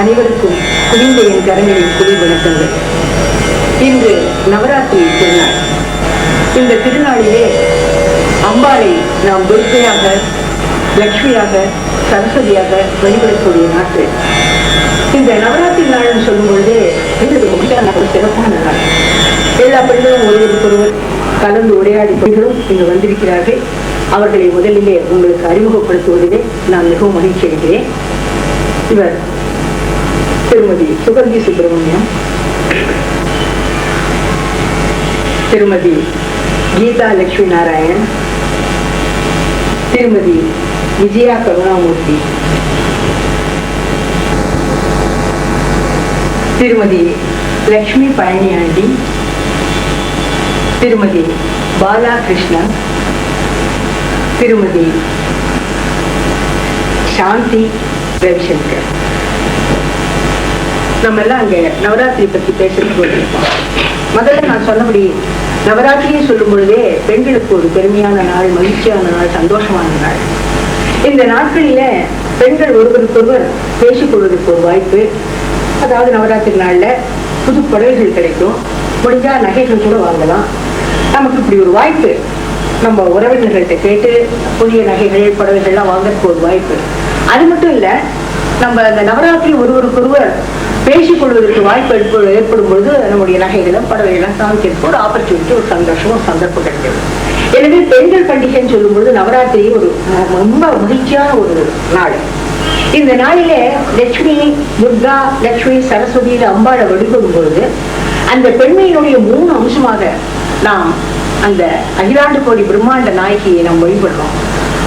அனைவருக்கும் குவிந்த என் கரங்களில் குடி வணக்கங்கள் இன்று நவராத்திரி திருநாள். இந்த திருநாளிலே அம்பாளை நாம் துர்க்கையாக லக்ஷ்மியாக சரஸ்வதியாக வழிபடக்கூடிய நாட்கள். இந்த நவராத்திரி நாள்னு சொல்லும் பொழுது இது முக்கியமான ஒரு சிறப்பான நாள். எல்லா பெண்களும் ஒருவருக்கொருவர் கலந்து உரையாடி பெண்களும் இங்கு வந்திருக்கிறார்கள். அவர்களை முதலிலே உங்களுக்கு அறிமுகப்படுத்துவதிலே நான் மிகவும் மகிழ்ச்சி அடைகிறேன். இவர் திருமதி சுகந்தி சுப்பிரமணியம் திருமதி கீதா லட்சுமி நாராயண் திருமதி விஜயா கருணாமூர்த்தி திருமதி லக்ஷ்மி பழனியாண்டி திருமதி பாலா கிருஷ்ணன் திருமதி சாந்தி ரவிசங்கர் நம்ம எல்லாம் அங்க நவராத்திரி பத்தி பேசிட்டு போயிருக்கோம். முதல்ல நான் சொன்னபடி நவராத்திரியை சொல்லும் பொழுதே பெண்களுக்கு ஒரு பெருமையான நாள் மகிழ்ச்சியான நாள் சந்தோஷமான நாள். இந்த நாட்களில பெண்கள் ஒருவருக்கொருவர் பேசிக்கொள்வதற்கு ஒரு வாய்ப்பு. அதாவது நவராத்திரி நாள்ல புது புடவைகள் கிடைக்கும். முடிஞ்சா நகைகள் கூட வாங்கலாம். நமக்கு இப்படி ஒரு வாய்ப்பு. நம்ம உறவினர்கள்ட்ட கேட்டு புதிய நகைகள் புடவைகள்லாம் வாங்கறதுக்கு ஒரு வாய்ப்பு. அது மட்டும் இல்லை நம்ம அந்த நவராத்திரி ஒருவருக்கொருவர் பேசிக் கொள்வதற்கு வாய்ப்பு ஏற்படு ஏற்படும் பொழுது நம்முடைய நகைகளும் படவைகளும் சாமிக்கிறதுக்கு ஒரு ஆப்பர்ச்சுனிட்டி ஒரு சந்தோஷம் ஒரு சந்தர்ப்பம் கிடைக்கிறது. எனவே பெண்கள் பண்டிகைன்னு சொல்லும்பொழுது நவராத்திரி ஒரு ரொம்ப மகிழ்ச்சியான ஒரு நாள். இந்த நாளிலே லட்சுமி துர்கா லட்சுமி சரஸ்வதி அம்பாளை வழிபடும் பொழுது அந்த பெண்மையினுடைய மூணு அம்சமாக நாம் அந்த அகிலாண்டு கோடி பிரம்மாண்ட நாயகியை நாம் வழிபடுறோம்.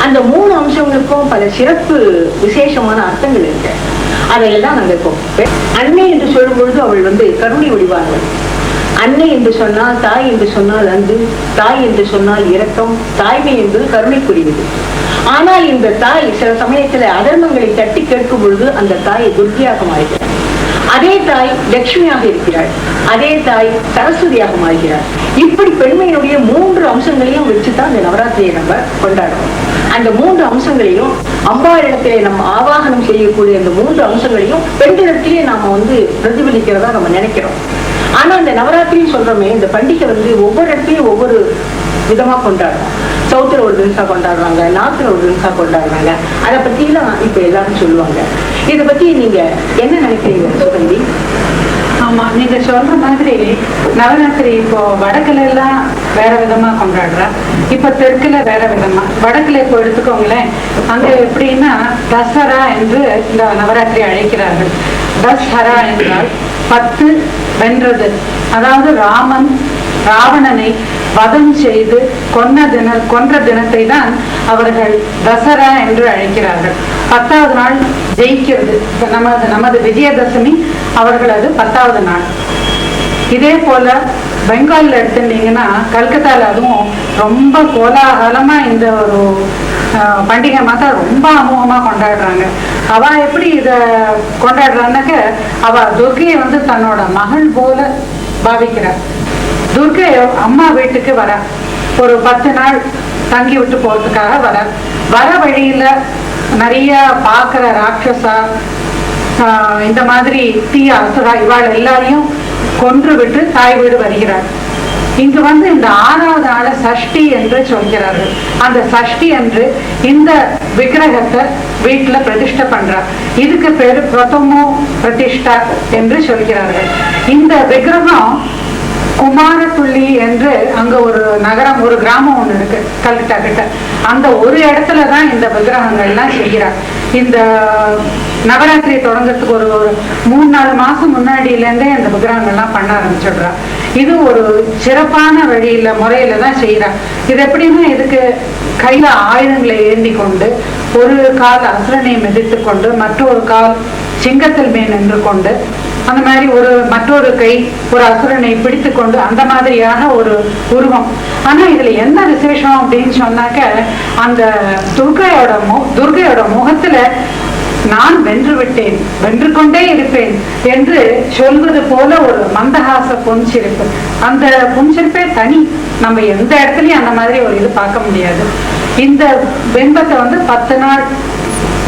அந்த மூணு அம்சங்களுக்கும் பல சிறப்பு விசேஷமான அர்த்தங்கள் இருக்கு. அதையெல்லாம் நாங்கள் இப்போ அன்னை என்று சொல்லும் பொழுது அவள் வந்து கருணை ஒடிவார்கள் அன்னை என்று சொன்னால் தாய் என்று சொன்னால் அன்பு தாய் என்று சொன்னால் இரக்கம் தாய்மை என்பது கருணைக்குரியது. ஆனால் இந்த தாய் சில சமயத்துல அதர்மங்களை தட்டி கேட்கும் பொழுது அந்த தாய் துர்கியாக மாறுகிறார் அதே தாய் லட்சுமியாக இருக்கிறாள். அதே தாய் சரஸ்வதியாக மாறுகிறார் இப்படி பெண்மையினுடைய மூன்று அம்சங்களையும் வச்சுதான் இந்த நவராத்திரியை நம்ம கொண்டாடுறோம். அந்த மூன்று அம்சங்களையும் அம்பாளிடத்திலே நம்ம ஆவாகனம் செய்யக்கூடிய அந்த மூன்று அம்சங்களையும் பெண்களிடத்திலே நாம வந்து பிரதிபலிக்கிறதா நம்ம நினைக்கிறோம். ஆனா இந்த நவராத்திரின்னு சொல்றோமே இந்த பண்டிகை வந்து ஒவ்வொரு இடத்துலயும் ஒவ்வொரு விதமா கொண்டாடுறோம். சவுத்துல ஒரு தினசா கொண்டாடுறாங்க நார்த்ல ஒரு தினசா கொண்டாடுறாங்க. அதை பத்தி எல்லாம் இப்ப எல்லாரும் சொல்லுவாங்க. இதை பத்தி நீங்க என்ன நினைக்கிறீங்க சுகந்தி ஆமா நீங்க சொல்ற மாதிரி நவராத்திரி இப்போ வடக்குல எல்லாம் வேற விதமா கொண்டாடுறா. இப்ப தெற்குல வேற விதமா. வடக்குல இப்போ எடுத்துக்கோங்களேன் அங்க எப்படின்னா தசரா என்று இந்த நவராத்திரி அழைக்கிறார்கள். தஸ்ஹரா என்றால் பத்து வென்றது. அதாவது ராமன் ராவணனை வதம் செய்து கொன்ன தின கொன்ற தினத்தை தான் அவர்கள் தசரா என்று அழைக்கிறார்கள். பத்தாவது நாள் ஜெயிக்கிறது. நமது நமது விஜயதசமி அவர்களது பத்தாவது நாள். இதே போல பெங்காலில் எடுத்துட்டீங்கன்னா கல்கத்தால அதுவும் ரொம்ப கோலாகலமா இந்த ஒரு பண்டிகை மாத்தா ரொம்ப அமோகமா கொண்டாடுறாங்க. அவ எப்படி இத கொண்டாடுறான்னாக்க அவ துர்கையை வந்து தன்னோட மகள் போல பாவிக்கிறார். துர்கை அம்மா வீட்டுக்கு வர. ஒரு பத்து நாள் தங்கி விட்டு போறதுக்காக வர. வர வழியில நிறைய பாக்குற ராட்சசா இந்த மாதிரி தீய அசுரா இவாள் எல்லாரையும் கொன்று விட்டு தாய் வீடு வருகிறாள். இங்கு வந்து இந்த ஆறாவது ஆள சஷ்டி என்று சொல்கிறார்கள். அந்த சஷ்டி என்று இந்த விக்கிரகத்தை வீட்டுல பிரதிஷ்டை பண்றார். இதுக்கு பேரு பிரதமோ பிரதிஷ்டா என்று சொல்கிறார்கள். இந்த விக்கிரகம் குமாரத்துள்ளி என்று அங்க ஒரு நகரம் ஒரு கிராமம் ஒண்ணு இருக்கு கல்கட்டா கிட்ட. அந்த ஒரு இடத்துல தான் இந்த விக்கிரகங்கள்லாம் செய்கிறார். இந்த நவராத்திரி தொடங்கிறதுக்கு ஒரு ஒரு மூணு நாலு மாசம் முன்னாடியில இருந்தே இந்த விக்கிரகங்கள்லாம் பண்ண ஆரம்பிச்சிடுறா இது ஒரு சிறப்பான வழியில முறையில தான் செய்யறா இது எப்படின்னா இதுக்கு கையில ஆயுதங்களை ஏந்தி கொண்டு ஒரு கால் அசுரனை மிதித்து கொண்டு மற்றொரு கால் சிங்கத்தில் மேல் நின்று கொண்டு அந்த மாதிரி ஒரு மற்றொரு கை ஒரு அசுரனை பிடித்து கொண்டு அந்த மாதிரியான ஒரு உருவம். ஆனா இதுல என்ன விசேஷம் அப்படின்னு சொன்னாக்க அந்த துர்கையோட மு துர்கையோட முகத்துல நான் வென்று விட்டேன் வென்று கொண்டே இருப்பேன் என்று சொல்வது போல ஒரு மந்தஹாச புன்சிரிப்பு. அந்த புன்சிரிப்பே தனி. நம்ம எந்த இடத்துலயும் அந்த மாதிரி ஒரு இது பார்க்க முடியாது. இந்த பிம்பத்தை வந்து பத்து நாள்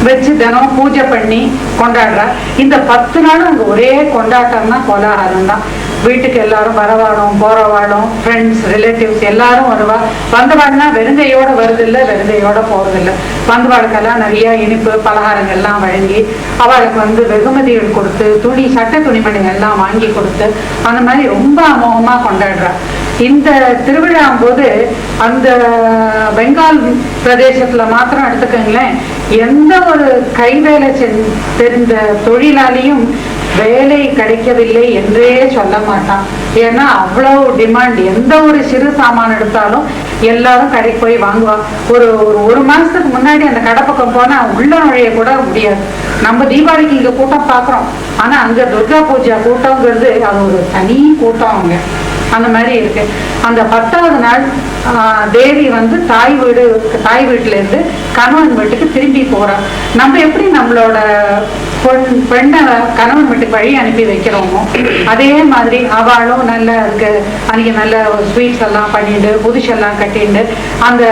வச்சு தினம் பூஜை பண்ணி கொண்டாடுறா. இந்த பத்து நாளும் அங்க ஒரே கொண்டாட்டம் தான் கோலாகலம் தான் வீட்டுக்கு எல்லாரும் வரவாடும் போறவாடும் ஃப்ரெண்ட்ஸ் ரிலேட்டிவ்ஸ் எல்லாரும் வருவா. வந்தவாடுனா வெறுங்கையோட வருதில்ல வெறுங்கையோட போறதில்ல. வந்தவாளுக்கெல்லாம் நிறைய இனிப்பு பலகாரங்கள்லாம் வழங்கி அவளுக்கு வந்து வெகுமதிகள் கொடுத்து துணி சட்ட துணிமணிகள் எல்லாம் வாங்கி கொடுத்து அந்த மாதிரி ரொம்ப அமோகமா கொண்டாடுறா. இந்த திருவிழா போது அந்த பெங்கால் பிரதேசத்துல மாத்திரம் எடுத்துக்கோங்களேன் எந்த ஒரு கைவேலை தெரிந்த தொழிலாளியும் வேலை கிடைக்கவில்லை என்றே சொல்ல மாட்டான். ஏன்னா அவ்வளவு டிமாண்ட் எந்த ஒரு சிறு சாமான் எடுத்தாலும் எல்லாரும் கடைக்கு போய் வாங்குவான் ஒரு ஒரு ஒரு மாசத்துக்கு முன்னாடி அந்த கடை பக்கம் போனா உள்ள நுழைய கூட முடியாது. நம்ம தீபாவளிக்கு இங்க கூட்டம் பாக்குறோம். ஆனா அங்க துர்கா பூஜா கூட்டம்ங்கிறது அது ஒரு தனி கூட்டம் அங்க அந்த மாதிரி இருக்கு. அந்த பத்தாவது நாள் ஆஹ், தேவி வந்து தாய் வீடு தாய் வீட்டுல இருந்து கணவன் வீட்டுக்கு திரும்பி போறான் நம்ம எப்படி நம்மளோட பெண்ணை கணவன் வீட்டுக்கு வழி அனுப்பி வைக்கிறோமோ. அதே மாதிரி அவளும் நல்லா இருக்கு அன்னைக்கு நல்ல ஸ்வீட்ஸ் எல்லாம் பண்ணிட்டு புதுசெல்லாம் கட்டிண்டு அந்த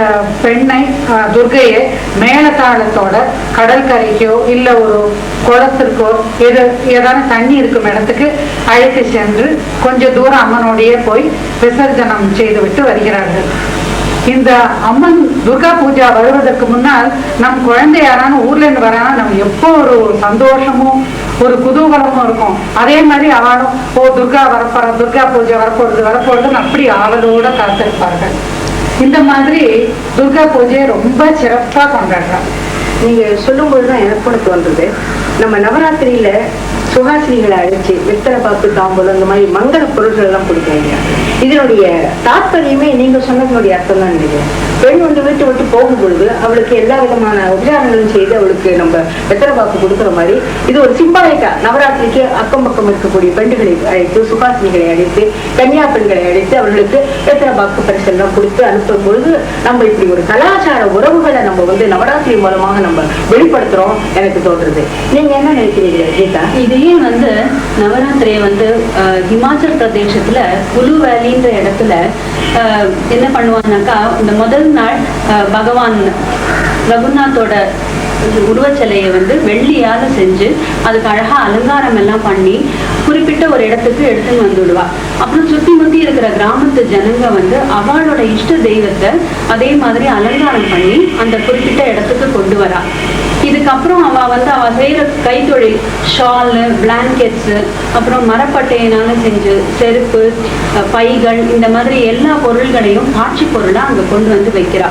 பெண்ணை துர்கையை மேலத்தாளத்தோட கடற்கரைக்கோ இல்லை ஒரு குளத்திற்கோ எது ஏதாவது தண்ணி இருக்கும் இடத்துக்கு அழைத்து சென்று கொஞ்சம் தூரம் அம்மனோடையே போய் விசர்ஜனம் செய்துவிட்டு வருகிறார்கள். இந்த அம்மன் துர்கா பூஜா வருவதற்கு முன்னால் நம் குழந்தை யாரான ஊர்ல இருந்து வரானா நம்ம எப்போ ஒரு சந்தோஷமும் ஒரு குதூகலமும் இருக்கும். அதே மாதிரி அவளும் ஓ துர்கா வரப்போற துர்கா பூஜை வரப்போறது வரப்போறதுன்னு அப்படி ஆவலோட காத்திருப்பார்கள். இந்த மாதிரி துர்கா பூஜையை ரொம்ப சிறப்பா கொண்டாடுறாங்க. நீங்க சொல்லும்போது தான் எனக்கு கூட தோன்றுது. நம்ம நவராத்திரியில சுகாசினிகளை அழைச்சு வெத்தலை பாக்கு தாம்பூலம் இந்த மாதிரி மங்கள பொருட்கள் எல்லாம் கொடுக்குறீங்க. இதனுடைய தாற்பயமே நீங்க சொன்னதனுடைய அர்த்தம் தான் நினைக்கிறேன். பெண் வந்து வீட்டு விட்டு போகும் பொழுது அவளுக்கு எல்லா விதமான உபச்சாரங்களும் செய்து அவளுக்கு நம்ம வெத்தலை பாக்கு கொடுக்குற மாதிரி இது ஒரு சிம்பாலிக்கா. நவராத்திரிக்கு அக்கம் பக்கம் இருக்கக்கூடிய பெண்களை அழைத்து சுபாசினிகளை அழைத்து கன்னியா பெண்களை அழைத்து அவர்களுக்கு வெத்தலை பாக்கு பரிசெல்லாம் கொடுத்து அனுப்பும் பொழுது நம்ம இப்படி ஒரு கலாச்சார உறவுகளை நம்ம வந்து நவராத்திரி மூலமாக நம்ம வெளிப்படுத்துறோம் எனக்கு தோன்றுறது நீங்க என்ன நினைக்கிறீங்க கீதா? இதையே வந்து நவராத்திரியை வந்து ஹிமாச்சல் பிரதேசத்துல குலு வேலின்ற இடத்துல என்ன பண்ணுவாங்கன்னாக்கா இந்த முதல் நாள் பகவான் ரகுநாத்தோட உருவச்சிலையை வந்து வெள்ளியால செஞ்சு அதுக்கு அழகா அலங்காரம் எல்லாம் பண்ணி குறிப்பிட்ட ஒரு இடத்துக்கு எடுத்துன்னு வந்துடுவா. அப்புறம் சுத்தி முத்தி இருக்கிற கிராமத்து ஜனங்க வந்து அவளோட இஷ்ட தெய்வத்தை அதே மாதிரி அலங்காரம் பண்ணி அந்த குறிப்பிட்ட இடத்துக்கு கொண்டு வரா. இதுக்கப்புறம் அவ வந்து அவ செய்யற கைத்தொழில் ஷாலு பிளாங்கெட்ஸ் அப்புறம் மரப்பட்டையினால செஞ்சு செருப்பு பைகள் இந்த மாதிரி எல்லா பொருள்களையும் காட்சி பொருளா அங்க கொண்டு வந்து வைக்கிறா.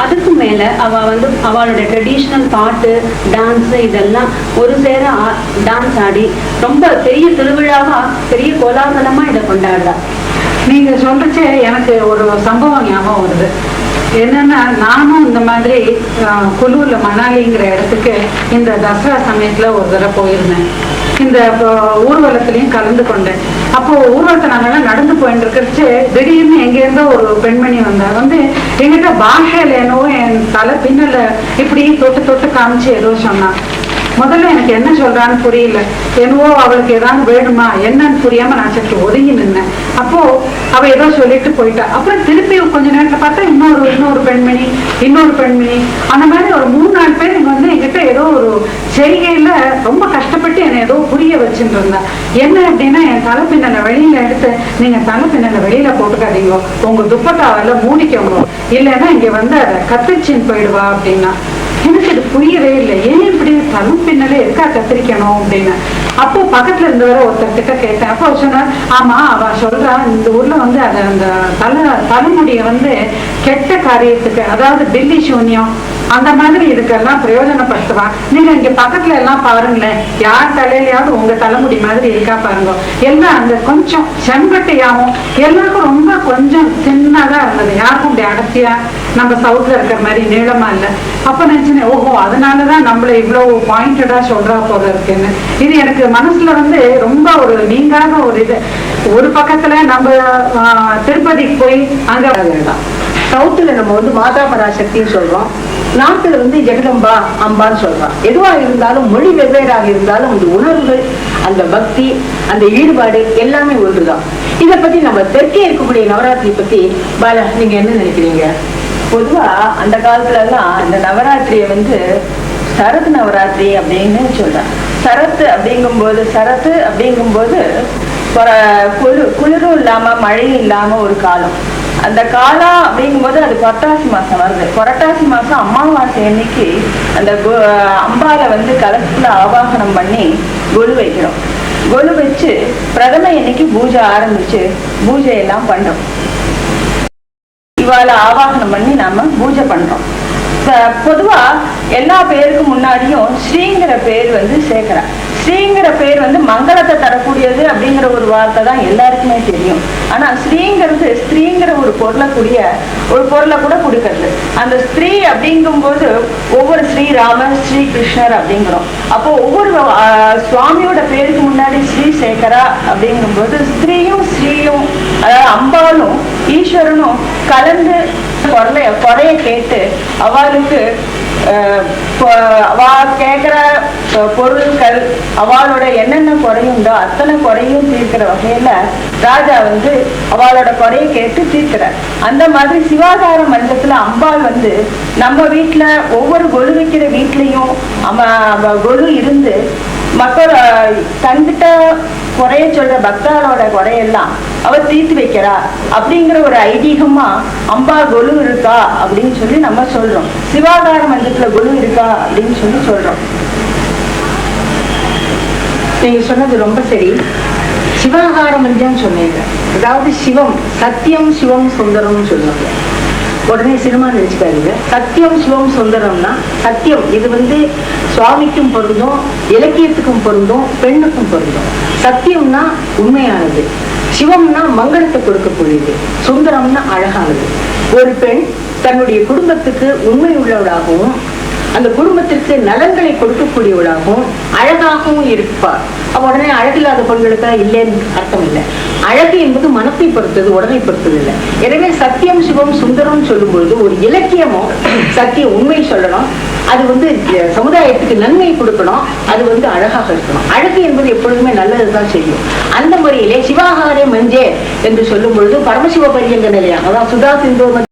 அதுக்கு மேல அவ வந்து அவளோட ட்ரெடிஷ்னல் பாட்டு டான்ஸ் இதெல்லாம் ஒரு சேர டான்ஸ் ஆடி ரொம்ப பெரிய திருவிழாவா பெரிய கோலாகலமா இதை கொண்டாடுறா. நீங்க சொல்றச்சே எனக்கு ஒரு சம்பவம் ஞாபகம் வருது. என்னன்னா நானும் இந்த மாதிரி குலூர்ல மணாலிங்கிற இடத்துக்கு இந்த தசரா சமயத்துல ஒரு தடவை போயிருந்தேன். இந்த ஊர்வலத்திலையும் கலந்து கொண்டேன். அப்போ ஊர்வலத்தை நாங்கெல்லாம் நடந்து போயிட்டு இருக்கிறச்சு திடீர்னு எங்க இருந்தோ ஒரு பெண்மணி வந்தா வந்து எங்கிட்ட பாஷையில என்னவோ என் தலை பின்னல இப்படி தொட்டு தொட்டு காமிச்சு ஏதோ சொன்னா. முதல்ல எனக்கு என்ன சொல்றான்னு புரியல. என்னவோ அவளுக்கு ஏதாவது வேணுமா என்னன்னு புரியாம நான் சற்று ஒதுங்கி நின்னேன். அப்போ அவ ஏதோ சொல்லிட்டு போயிட்டா. அப்புறம் திருப்பி கொஞ்ச நேரத்துல பார்த்தா இன்னொரு இன்னொரு பெண்மணி இன்னொரு பெண்மணி. அந்த மாதிரி ஒரு மூணு நாலு பேர் இங்க வந்து என்கிட்ட ஏதோ ஒரு செய்கை ரொம்ப கஷ்டப்பட்டு என்னை ஏதோ புரிய வச்சுட்டு இருந்தா. என்ன அப்படின்னா என் தலை பின்னலை வெளியில எடுத்து நீங்க தலை பின்னலை வெளியில போட்டுக்காதீங்க. உங்க துப்பட்டாவில மூடிக்கோங்க. இல்லைன்னா இங்க வந்து அதை கத்திரிச்சின்னு போயிடுவா அப்படின்னா. எனக்கு இது புரியவே இல்லை. ஏன் இப்படி தலை பின்னலே எதுக்கா கத்திரிக்கணும் அப்படின்னு. அப்போ பக்கத்துல இருந்து வர ஒருத்தர்கிட்ட கேட்டேன். அப்போ சொன்னார் ஆமா அவ சொல்றா இந்த ஊர்ல வந்து அது அந்த தலை தலைமுடிய வந்து கெட்ட காரியத்துக்கு அதாவது பில்லி சூன்யம் அந்த மாதிரி இதுக்கெல்லாம் பிரயோஜனப்படுத்துவான் நீங்க இங்க பக்கத்துல எல்லாம் பாருங்களேன். யார் தலையிலயாவது உங்க தலைமுடி மாதிரி இருக்கா பாருங்க. எல்லாம் அந்த கொஞ்சம் செம்பட்டையாவும் எல்லாருக்கும் ரொம்ப கொஞ்சம் சின்னதா இருந்தது. யாருக்கும் இப்படி அடர்த்தியா? நம்ம சவுத்ல இருக்கிற மாதிரி நீளமா இல்லை. அப்ப நினைச்சேன் ஓஹோ அதனாலதான் நம்மள இவ்வளவு பாயிண்டடா சொல்றா போல இருக்குன்னு. இது எனக்கு மனசுல வந்து ரொம்ப ஒரு நீங்காத ஒரு இது. ஒரு பக்கத்துல நம்ம திருப்பதிக்கு போய் அங்க வேண்டாம் சவுத்துல நம்ம வந்து மாதா பராசக்தின்னு சொல்றோம். நாட்டில் வந்து ஜெகதம்பா அம்பான்னு சொல்றோம். எதுவா இருந்தாலும் மொழி வெவ்வேறாக இருந்தாலும் அந்த உணர்வுகள் அந்த பக்தி அந்த ஈடுபாடு எல்லாமே ஒன்றுதான். இத பத்தி நம்ம தெற்கே இருக்கக்கூடிய நவராத்திரி பத்தி பாலா நீங்க என்ன நினைக்கிறீங்க? பொதுவா அந்த காலத்துல எல்லாம் இந்த நவராத்திரியை வந்து சரத் நவராத்திரி அப்படின்னு சொல்றேன் சரத் அப்படிங்கும்போது சரத்து அப்படிங்கும்போது கொர- குளிரும் இல்லாம மழையும் இல்லாம ஒரு காலம். அந்த காலா அப்படிங்கும்போது அது புரட்டாசி மாசம் வருது. புரட்டாசி மாசம் அமாவாசை அன்னைக்கு அந்த அம்பாவை வந்து கலசத்துல ஆவாகனம் பண்ணி கொலு வைக்கிறோம். கொலு வச்சு பிரதம அன்னைக்கு பூஜை ஆரம்பிச்சு பூஜை எல்லாம் பண்றோம். இவாளை ஆவாகனம் பண்ணி நாம பூஜை பண்றோம். பொதுவா எல்லா பேருக்கு முன்னாடியும் ஸ்ரீங்கிற பேர் வந்து சேர்க்கிறா ஸ்ரீங்கிற பேர் வந்து மங்களத்தை தரக்கூடியது அப்படிங்கிற ஒரு வார்த்தை தான் எல்லாருக்குமே தெரியும். ஆனா ஸ்ரீங்கிறது ஸ்திரீங்கிற ஒரு பொருளை கூடிய ஒரு பொருளை கூட கொடுக்கறது. அந்த ஸ்திரீ அப்படிங்கும்போது ஒவ்வொரு ஸ்ரீராமர் ஸ்ரீ கிருஷ்ணர் அப்படிங்கிறோம். அப்போ ஒவ்வொரு சுவாமியோட பேருக்கு முன்னாடி ஸ்ரீ சேகரா அப்படிங்கும்போது ஸ்திரீயும் ஸ்ரீயும் அதாவது அம்பாலும் ஈஸ்வரனும் கலந்து குரலைய குறைய கேட்டு அவளுக்கு அவ கேட்கிற பொருட்கள் அவளோட என்னென்ன குறையுண்டோ அத்தனை குறையும் தீர்க்கிற வகையில ராஜா வந்து அவளோட குறையை கேட்டு தீர்க்கிறார். அந்த மாதிரி சிவாதார மண்டலத்துல அம்பாள் வந்து நம்ம வீட்டுல ஒவ்வொரு கொலு வைக்கிற வீட்லயும் அவ அவ கொலு இருந்து மக்கள் தங்கிட்ட தன்கிட்ட குறைய சொல்ற பக்தர்களோட குறையெல்லாம் அவ தீர்த்து வைக்கிறா அப்படிங்கிற ஒரு ஐதீகமா அம்பா கொலு இருக்கா அப்படின்னு சொல்லி நம்ம சொல்றோம். சிவாதார மந்திரத்துல கொலு இருக்கா அப்படின்னு சொல்லி சொல்றோம். நீங்க சொன்னது ரொம்ப சரி. சிவாகார மந்திரம் சொன்னீங்க. அதாவது சிவம் சத்தியம் சிவம் சுந்தரம்னு சொல்லுவாங்க. உடனே சினிமா நினைச்சுக்காதீங்க. சத்தியம் சிவம் சுந்தரம்னா சத்தியம் இது வந்து சுவாமிக்கும் பொருந்தும் இலக்கியத்துக்கும் பொருந்தும் பெண்ணுக்கும் பொருந்தும். சத்தியம்னா உண்மையானது. சிவம்னா மங்களத்தை கொடுக்கக்கூடியது. சுந்தரம்னா அழகானது. ஒரு பெண் தன்னுடைய குடும்பத்துக்கு உண்மை உள்ளவளாகவும் அந்த குடும்பத்திற்கு நலன்களை கொடுக்கக்கூடியவளாகவும் அழகாகவும் இருப்பார் அவ உடனே அழகில்லாத பெண்களுக்கு இல்லைன்னு அர்த்தம் இல்லை. அழகு என்பது மனத்தை பொறுத்தது உடலை பொறுத்தது இல்லை. எனவே சத்தியம் சிவம் சுந்தரம் சொல்லும் பொழுது ஒரு இலக்கியமும் சத்தியம் உண்மை சொல்லணும். அது வந்து சமுதாயத்துக்கு நன்மை கொடுக்கணும். அது வந்து அழகாக இருக்கணும். அழகு என்பது எப்பொழுதுமே நல்லதுதான் செய்யும். அந்த முறையிலே சிவாகாரே மஞ்சே என்று சொல்லும் பொழுது பரமசிவ பரியங்க நிலையாக அதான் சுதா சிந்தோம